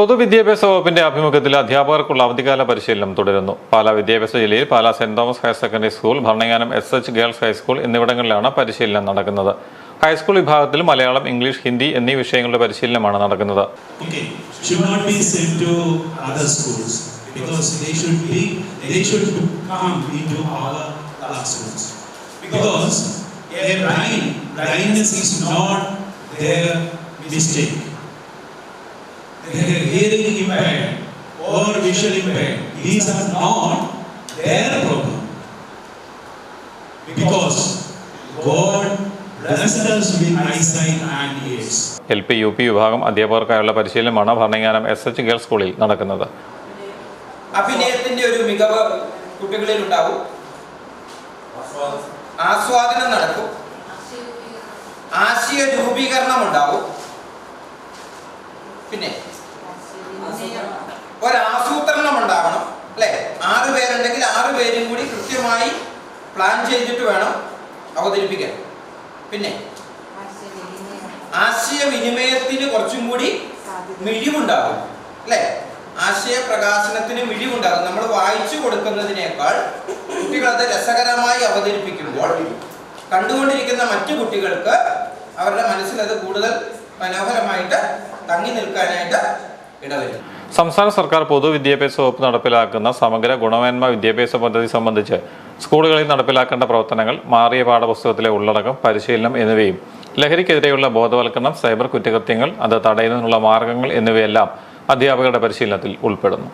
പൊതുവിദ്യാഭ്യാസ വകുപ്പിന്റെ ആഭിമുഖ്യത്തിൽ അധ്യാപകർക്കുള്ള അവധിക്കാല പരിശീലനം തുടരുന്നു. പാലാ വിദ്യാഭ്യാസ ജില്ലയിൽ Pala saint Thomas higher secondary school Bharananganam S H girls high school എന്നിവിടങ്ങളിലാണ് പരിശീലനം നടക്കുന്നത്. ഹൈസ്കൂൾ വിഭാഗത്തിൽ മലയാളം ഇംഗ്ലീഷ് ഹിന്ദി എന്നീ വിഷയങ്ങളുടെ പരിശീലനമാണ് നടക്കുന്നത്. Because blind, blindness is not their mistake. Their hearing impaired or visual impaired, these are not their problem. Because God blessed us with eyesight and ears. L P U P വിഭാഗം അധ്യാപകർക്കായുള്ള പരിശീലനമാണ് Bharananganam S H girls സ്കൂളിൽ നടക്കുന്നത് അഭിനയത്തിന്റെ ഒരു മികവ് കുട്ടികളിൽ ഉണ്ടാവും ആസ്വാദനം നടക്കും ആശയ രൂപീകരണം ഉണ്ടാവും പേരും കൂടി കൃത്യമായി പ്ലാൻ ചെയ്തിട്ട് വേണം അവതരിപ്പിക്കാൻ. പിന്നെ ആശയവിനിമയത്തിന് കുറച്ചും കൂടി മിഴിവുണ്ടാകും അല്ലെ? ആശയപ്രകാശനത്തിന് മിഴിവുണ്ടാകും. നമ്മൾ വായിച്ചു കൊടുക്കുന്നതിനേക്കാൾ കുട്ടികൾ അത് രസകരമായി അവതരിപ്പിക്കുമ്പോൾ കണ്ടുകൊണ്ടിരിക്കുന്ന മറ്റു കുട്ടികൾക്ക് അവരുടെ മനസ്സിൽ അത് കൂടുതൽ മനോഹരമായിട്ട് തങ്ങി നിൽക്കാനായിട്ട് ഇടവരും. സംസ്ഥാന സർക്കാർ പൊതുവിദ്യാഭ്യാസ വകുപ്പ് നടപ്പിലാക്കുന്ന സമഗ്ര ഗുണമേന്മ വിദ്യാഭ്യാസ പദ്ധതി സംബന്ധിച്ച് സ്കൂളുകളിൽ നടപ്പിലാക്കേണ്ട പ്രവർത്തനങ്ങൾ മാറിയ പാഠപുസ്തകത്തിലെ ഉള്ളടക്കം പരിശീലനം എന്നിവയും ലഹരിക്കെതിരെയുള്ള ബോധവൽക്കരണം സൈബർ കുറ്റകൃത്യങ്ങൾ അത് തടയുന്നതിനുള്ള മാർഗങ്ങൾ എന്നിവയെല്ലാം അധ്യാപകരുടെ പരിശീലനത്തിൽ ഉൾപ്പെടുന്നു.